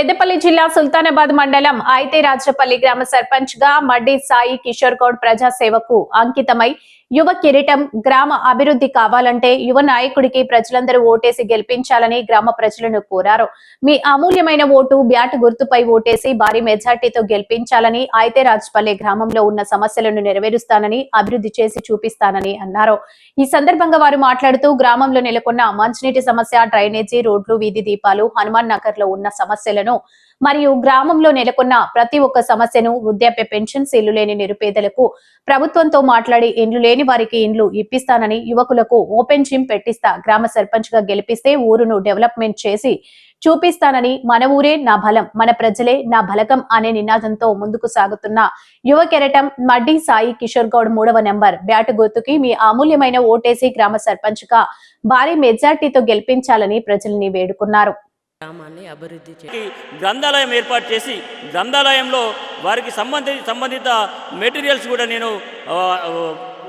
పెద్దపల్లి జిల్లా సుల్తానాబాద్ మండలం అయితే రాజపల్లి గ్రామ సర్పంచ్గా మడ్డి సాయి కిషోర్ గౌడ్ ప్రజాసేవకు అంకితమై యువ కిరీటం గ్రామ అభివృద్ధి కావాలంటే యువ నాయకుడికి ప్రజలందరూ ఓటేసి గెలిపించాలని గ్రామ ప్రజలను కోరారు. మీ అమూల్యమైన ఓటు బ్యాట్ గుర్తుపై ఓటేసి భారీ మెజార్టీతో గెలిపించాలని అయితే రాజపల్లి గ్రామంలో ఉన్న సమస్యలను నెరవేరుస్తానని అభివృద్ధి చేసి చూపిస్తానని అన్నారు. ఈ సందర్భంగా వారు మాట్లాడుతూ గ్రామంలో నెలకొన్న మంచినీటి సమస్య డ్రైనేజీ రోడ్లు వీధి దీపాలు హనుమాన్ నగర్లో ఉన్న సమస్యలను మరియు గ్రామంలో నెలకొన్న ప్రతి ఒక్క సమస్యను వృద్ధాప్య పెన్షన్స్ ఇల్లు లేని నిరుపేదలకు ప్రభుత్వంతో మాట్లాడి ఇండ్లు లేని వారికి ఇండ్లు ఇప్పిస్తానని యువకులకు ఓపెన్ జిమ్ పెట్టిస్తా గ్రామ సర్పంచ్గా గెలిపిస్తే ఊరును డెవలప్మెంట్ చేసి చూపిస్తానని మన ఊరే నా బలం మన ప్రజలే నా బలగం అనే నినాదంతో ముందుకు సాగుతున్న యువ కెరటం మడ్డి సాయి కిషోర్ గౌడ్ మూడవ నెంబర్. బ్యాట్ గుర్తుకి మీ అమూల్యమైన ఓటేసి గ్రామ సర్పంచ్గా భారీ మెజార్టీతో గెలిపించాలని ప్రజల్ని వేడుకున్నారు. గ్రామాన్ని అభివృద్ధి చేసి గ్రంథాలయం ఏర్పాటు చేసి గ్రంథాలయంలో వారికి సంబంధి సంబంధిత మెటీరియల్స్ కూడా నేను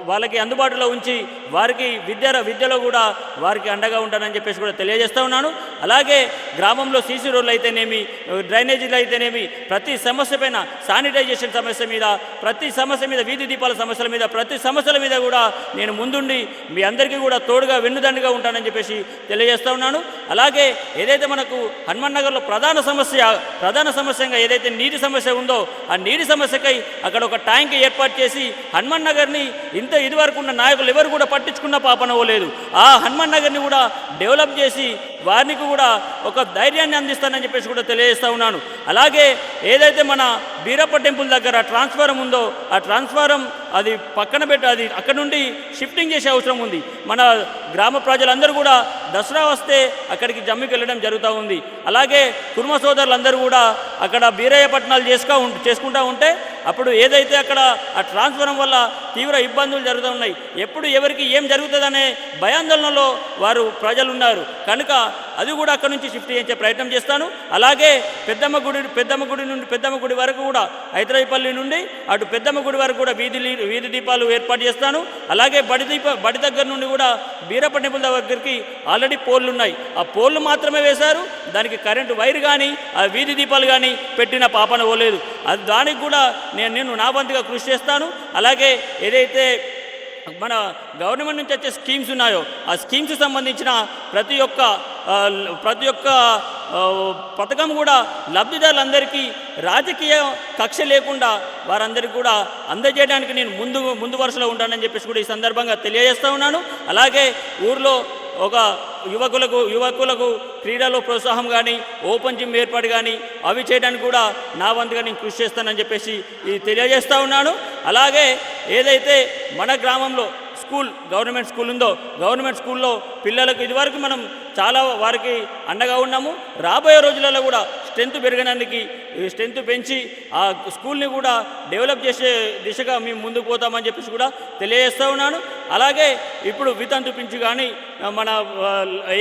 వాళ్ళకి అందుబాటులో ఉంచి వారికి విద్య విద్యలో కూడా వారికి అండగా ఉంటానని చెప్పేసి కూడా తెలియజేస్తూ ఉన్నాను. అలాగే గ్రామంలో సీసీ రోడ్లు అయితేనేమి డ్రైనేజీలు అయితేనేమి ప్రతి సమస్య పైన శానిటైజేషన్ సమస్య మీద ప్రతి సమస్య మీద వీధి దీపాల సమస్యల మీద ప్రతి సమస్యల మీద కూడా నేను ముందుండి మీ అందరికీ కూడా తోడుగా వెన్నుదండుగా ఉంటానని చెప్పేసి తెలియజేస్తూ ఉన్నాను. అలాగే ఏదైతే మనకు హనుమాన్ నగర్లో ప్రధాన సమస్య ప్రధాన సమస్యగా ఏదైతే నీటి సమస్య ఉందో ఆ నీటి సమస్యకై అక్కడ ఒక ట్యాంక్ ఏర్పాటు చేసి హనుమాన్ నగర్ని ఇంత ఇదివరకు ఉన్న నాయకులు ఎవరు కూడా పట్టించుకున్న పాపనవ్వలేదు ఆ హనుమాన్ నగర్ని కూడా డెవలప్ చేసి వారికి కూడా ఒక ధైర్యాన్ని అందిస్తానని చెప్పేసి కూడా తెలియజేస్తూ ఉన్నాను. అలాగే ఏదైతే మన బీరప్ప టెంపుల్ దగ్గర ట్రాన్స్ఫారం ఉందో ఆ ట్రాన్స్ఫారం అది పక్కన పెట్టి అది అక్కడ నుండి షిఫ్టింగ్ చేసే అవసరం ఉంది. మన గ్రామ ప్రజలందరూ కూడా దసరా వస్తే అక్కడికి జమ్మికి వెళ్ళడం జరుగుతూ ఉంది. అలాగే కుర్మ సోదరులందరూ కూడా అక్కడ బీరయ్య పట్టణాలు చేసుకో చేసుకుంటూ ఉంటే అప్పుడు ఏదైతే అక్కడ ఆ ట్రాన్స్ఫారం వల్ల తీవ్ర ఇబ్బందులు జరుగుతూ ఉన్నాయి. ఎప్పుడు ఎవరికి ఏం జరుగుతుందనే భయాందోళనలో వారు ప్రజలు ఉన్నారు కనుక అది కూడా అక్కడ నుంచి షిఫ్ట్ చేయించే ప్రయత్నం చేస్తాను. అలాగే పెద్దమ్మ గుడి పెద్దమ్మ గుడి నుండి పెద్దమ్మ గుడి వరకు కూడా హైదరాబాద్పల్లి నుండి అటు పెద్దమ్మ గుడి వరకు కూడా వీధి వీధి దీపాలు ఏర్పాటు చేస్తాను. అలాగే బడి దీప బడి దగ్గర నుండి కూడా బీరప్ప టెంపుల్ దగ్గరికి ఆల్రెడీ పోల్లు ఉన్నాయి. ఆ పోల్లు మాత్రమే వేశారు. దానికి కరెంటు వైర్ కానీ ఆ వీధి దీపాలు కానీ పెట్టిన పాపన పోలేదు. అది దానికి కూడా నేను నేను నా వంతుగా కృషి చేస్తాను. అలాగే ఏదైతే మన గవర్నమెంట్ నుంచి వచ్చే స్కీమ్స్ ఉన్నాయో ఆ స్కీమ్స్ సంబంధించిన ప్రతి ఒక్క ప్రతి ఒక్క పథకం కూడా లబ్ధిదారులందరికీ రాజకీయ కక్ష లేకుండా వారందరికీ కూడా అందజేయడానికి నేను ముందు ముందు వరుసలో ఉంటానని చెప్పేసి కూడా ఈ సందర్భంగా తెలియజేస్తూ ఉన్నాను. అలాగే ఊర్లో ఒక యువకులకు యువకులకు క్రీడలో ప్రోత్సాహం కానీ ఓపెన్ జిమ్ ఏర్పాటు కానీ అవి చేయడానికి కూడా నా వంతుగా నేను కృషి చేస్తానని చెప్పేసి ఇది తెలియజేస్తూ ఉన్నాను. అలాగే ఏదైతే మన గ్రామంలో స్కూల్ గవర్నమెంట్ స్కూల్ ఉందో గవర్నమెంట్ స్కూల్లో పిల్లలకు ఇదివరకు మనం చాలా వారికి అండగా ఉన్నాము. రాబోయే రోజులలో కూడా స్ట్రెంత్ పెరగడానికి స్ట్రెంత్ పెంచి ఆ స్కూల్ని కూడా డెవలప్ చేసే దిశగా మేము ముందుకు పోతామని చెప్పేసి కూడా తెలియజేస్తూ ఉన్నాను. అలాగే ఇప్పుడు వితంతు పింఛు కానీ మన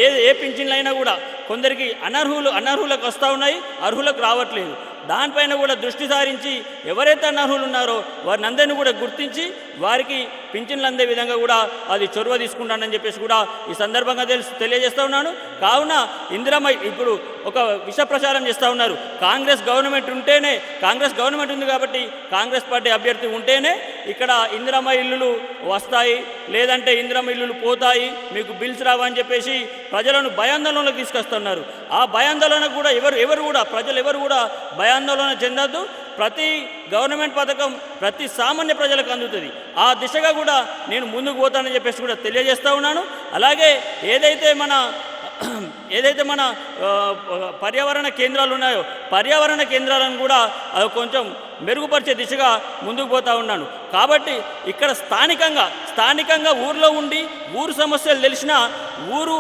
ఏ ఏ పింఛన్లైనా కూడా కొందరికి అనర్హులు అనర్హులకు వస్తూ ఉన్నాయి అర్హులకు రావట్లేదు. దానిపైన కూడా దృష్టి సారించి ఎవరైతే అనర్హులు ఉన్నారో వారిని అందరినీ కూడా గుర్తించి వారికి పింఛన్లు అందే విధంగా కూడా అది చొరవ తీసుకుంటానని చెప్పేసి కూడా ఈ సందర్భంగా తెలుసు తెలియజేస్తూ ఉన్నాను. కావున ఇందిరమ్మ ఇప్పుడు ఒక విష ప్రచారం చేస్తూ ఉన్నారు. కాంగ్రెస్ గవర్నమెంట్ ఉంటేనే కాంగ్రెస్ గవర్నమెంట్ ఉంది కాబట్టి కాంగ్రెస్ పార్టీ అభ్యర్థి ఉంటేనే ఇక్కడ ఇందిరమ్మ ఇల్లులు వస్తాయి. లేదంటే ఇందిరమ్మ ఇల్లులు పోతాయి. మీకు బిల్స్ రావని చెప్పేసి ప్రజలను భయాందోళనలోకి తీసుకొస్తున్నారు. ఆ భయాందోళన కూడా ఎవరు ఎవరు కూడా ప్రజలు ఎవరు కూడా భయాందోళన చెందొద్దు. ప్రతి గవర్నమెంట్ పథకం ప్రతి సామాన్య ప్రజలకు అందుతుంది. ఆ దిశగా కూడా నేను ముందుకు పోతానని చెప్పేసి కూడా తెలియజేస్తూ ఉన్నాను. అలాగే ఏదైతే మన ఏదైతే మన పర్యావరణ కేంద్రాలు ఉన్నాయో పర్యావరణ కేంద్రాలను కూడా అది కొంచెం మెరుగుపరిచే దిశగా ముందుకు పోతూ ఉన్నాను. కాబట్టి ఇక్కడ స్థానికంగా స్థానికంగా ఊర్లో ఉండి ఊరు సమస్యలు తెలిసిన ఊరు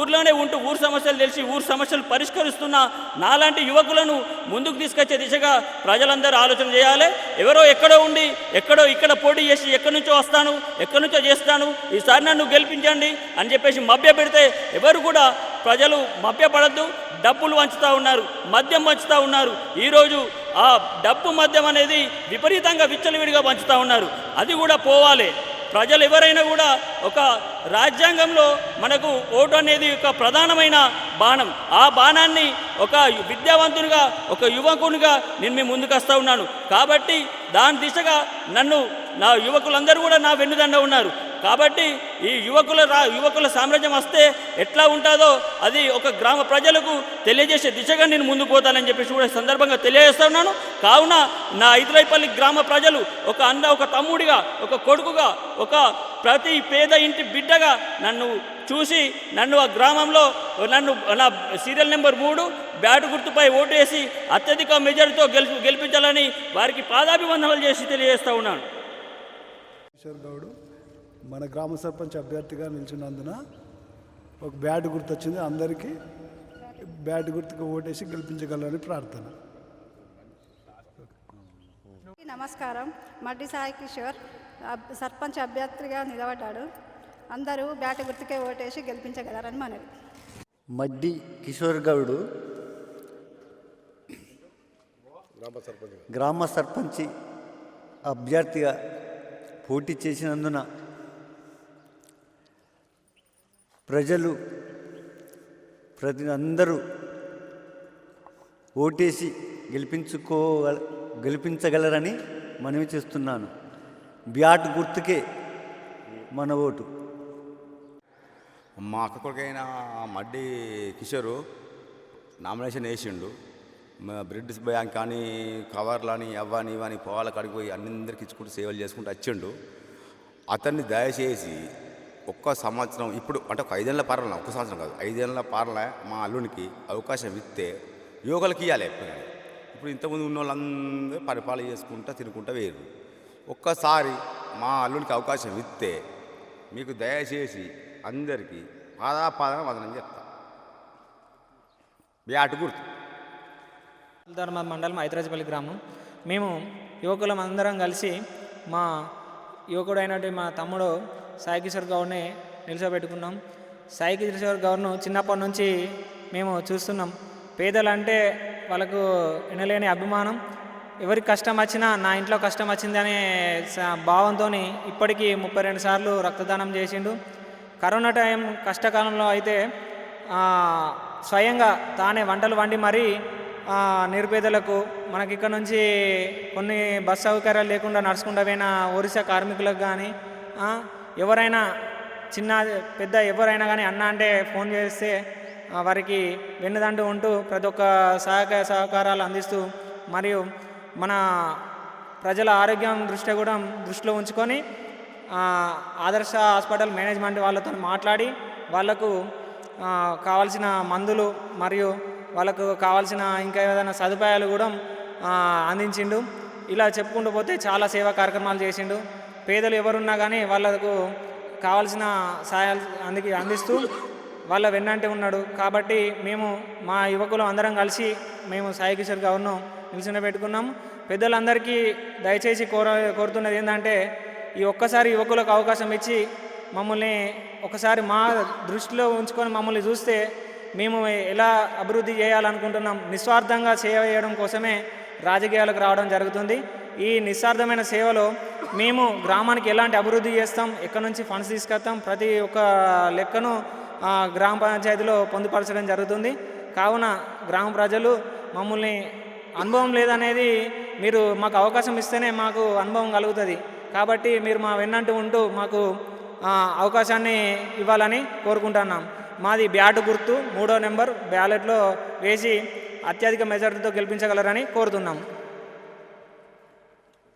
ఊర్లోనే ఉంటూ ఊరు సమస్యలు తెలిసి ఊరు సమస్యలు పరిష్కరిస్తున్న నాలాంటి యువకులను ముందుకు తీసుకొచ్చే దిశగా ప్రజలందరూ ఆలోచన చేయాలి. ఎవరో ఎక్కడో ఉండి ఎక్కడో ఇక్కడ పోటీ చేసి ఎక్కడి నుంచో వస్తాను ఎక్కడి నుంచో చేస్తాను ఈసారి నన్ను గెలిపించండి అని చెప్పేసి మభ్య పెడితే ఎవరు కూడా ప్రజలు మభ్యపడద్దు డబ్బులు వంచుతూ ఉన్నారు మద్యం వంచుతూ ఉన్నారు. ఈరోజు ఆ డబ్బు మద్యం అనేది విపరీతంగా విచ్చలవిడిగా పంచుతూ ఉన్నారు. అది కూడా పోవాలి. ప్రజలు ఎవరైనా కూడా ఒక రాజ్యాంగంలో మనకు ఓటు అనేది ఒక ప్రధానమైన బాణం. ఆ బాణాన్ని ఒక విద్యావంతునిగా ఒక యువకునిగా నేను మీ ముందుకు వస్తూ ఉన్నాను. కాబట్టి దాని దిశగా నన్ను నా యువకులందరూ కూడా నా వెన్నుదండ ఉన్నారు. కాబట్టి ఈ యువకుల రా యువకుల సామ్రాజ్యం వస్తే ఎట్లా ఉంటుందో అది ఒక గ్రామ ప్రజలకు తెలియజేసే దిశగా నేను ముందుకు పోతానని చెప్పేసి కూడా సందర్భంగా తెలియజేస్తున్నాను కావున నా ఐదురైపల్లి గ్రామ ప్రజలు ఒక అన్న ఒక తమ్ముడిగా ఒక కొడుకుగా ఒక ప్రతి పేద ఇంటి బిడ్డగా నన్ను చూసి నన్ను ఆ గ్రామంలో నన్ను నా సీరియల్ నెంబర్ మూడు బ్యాటు గుర్తుపై ఓటు వేసి అత్యధిక మెజారిటీతో గెలిపి గెలిపించాలని వారికి పాదాభివందనలు చేసి తెలియజేస్తూ ఉన్నాను. గౌడ్. మన గ్రామ సర్పంచ్ అభ్యర్థిగా నిలిచినందున ఒక బ్యాట్ గుర్తొచ్చింది. అందరికీ బ్యాట్ గుర్తుకు ఓటేసి గెలిపించగలరని ప్రార్థన. నమస్కారం. మడ్డి సాయి కిషోర్ సర్పంచ్ అభ్యర్థిగా నిలబడ్డాడు. అందరూ బ్యాట గుర్తుకే ఓటేసి గెలిపించగలరని మనవి. మడ్డి కిషోర్ గౌడు గ్రామ సర్పంచి అభ్యర్థిగా పోటీ చేసినందున ప్రజలు ప్రతి అందరూ ఓటేసి గెలిపించుకో గెలిపించగలరని మనవి చేస్తున్నాను. బ్యాట్ గుర్తుకే మన ఓటు. మా అక్క కొడుకైన మడ్డి కిషోరు నామినేషన్ వేసిండు. మా బ్రెడ్ బ్యాంక్ కానీ కవర్లని అవ్వని ఇవని పోవాల కాడికి పోయి అందరికి ఇచ్చుకుంటూ సేవలు చేసుకుంటూ వచ్చిండు. అతన్ని దయచేసి ఒక్క సంవత్సరం ఇప్పుడు అంటే ఒక ఐదేళ్ళ పాలన ఒక్క సంవత్సరం కాదు. ఐదేళ్ళ పాలన మా అల్లునికి అవకాశం ఇస్తే యోగాలకి ఇవ్వాలి ఎప్పుడు ఇప్పుడు ఇంతకుముందు ఉన్న వాళ్ళందరూ పరిపాలన చేసుకుంటూ తినుకుంటూ వేరు. ఒక్కసారి మా అల్లునికి అవకాశం ఇస్తే మీకు దయచేసి అందరికీ పాదాపాదన వదనం చెప్తా. బ్యాట్ గుర్తు. ధర్మ మండలం హైదరాజపల్లి గ్రామం. మేము యువకులం అందరం కలిసి మా యువకుడు అయినటువంటి మా తమ్ముడు సాయి కిషోర్ గౌడ్ని నిలిచోబెట్టుకున్నాం. సాయి కిషోర్ గౌడ్ను చిన్నప్పటి నుంచి మేము చూస్తున్నాం. పేదలంటే వాళ్ళకు వినలేని అభిమానం. ఎవరికి కష్టం వచ్చినా నా ఇంట్లో కష్టం వచ్చిందనే భావంతో ఇప్పటికీ ముప్పై రెండు సార్లు రక్తదానం చేసిండు. కరోనా టైం కష్టకాలంలో అయితే స్వయంగా తానే వంటలు వండి మరీ నిరుపేదలకు మనకి ఇక్కడ నుంచి కొన్ని బస్ సౌకర్యాలు లేకుండా నడుచుకుంటూ పోయిన ఒరిస్సా కార్మికులకు కానీ ఎవరైనా చిన్న పెద్ద ఎవరైనా కానీ అన్న అంటే ఫోన్ చేస్తే వారికి వెన్నుదండు ఉంటూ ప్రతి ఒక్క సహకార సహకారాలు అందిస్తూ మరియు మన ప్రజల ఆరోగ్యం దృష్టి కూడా దృష్టిలో ఉంచుకొని ఆదర్శ హాస్పిటల్ మేనేజ్మెంట్ వాళ్ళతో మాట్లాడి వాళ్ళకు కావాల్సిన మందులు మరియు వాళ్ళకు కావాల్సిన ఇంకా ఏదైనా సదుపాయాలు కూడా అందించిండు. ఇలా చెప్పుకుంటూ పోతే చాలా సేవా కార్యక్రమాలు చేసిండు. పేదలు ఎవరున్నా కానీ వాళ్ళకు కావాల్సిన సహాయాలు అందికి అందిస్తూ వాళ్ళ వెన్నంటే ఉన్నాడు. కాబట్టి మేము మా యువకులు అందరం కలిసి మేము సాయి కిషోర్ గవర్ను నిలిచిన పెట్టుకున్నాం. పెద్దలందరికీ దయచేసి కోర కోరుతున్నది ఏంటంటే ఈ ఒక్కసారి యువకులకు అవకాశం ఇచ్చి మమ్మల్ని ఒకసారి మా దృష్టిలో ఉంచుకొని మమ్మల్ని చూస్తే మేము ఎలా అభివృద్ధి చేయాలనుకుంటున్నాం నిస్వార్థంగా సేవ చేయడం కోసమే రాజకీయాలకు రావడం జరుగుతుంది. ఈ నిస్వార్థమైన సేవలో మేము గ్రామానికి ఎలాంటి అభివృద్ధి చేస్తాం ఎక్కడి నుంచి ఫండ్స్ తీసుకొస్తాం ప్రతి ఒక్క లెక్కను గ్రామ పంచాయతీలో పొందుపరచడం జరుగుతుంది. కావున గ్రామ ప్రజలు మమ్మల్ని అనుభవం లేదనేది మీరు మాకు అవకాశం ఇస్తేనే మాకు అనుభవం కలుగుతుంది. కాబట్టి మీరు మా వెన్నంటూ ఉంటూ మాకు అవకాశాన్ని ఇవ్వాలని కోరుకుంటున్నాం. మాది బ్యాట్ గుర్తు మూడో నెంబర్ బ్యాలెట్లో వేసి అత్యధిక మెజార్టీతో గెలిపించగలరని కోరుతున్నాం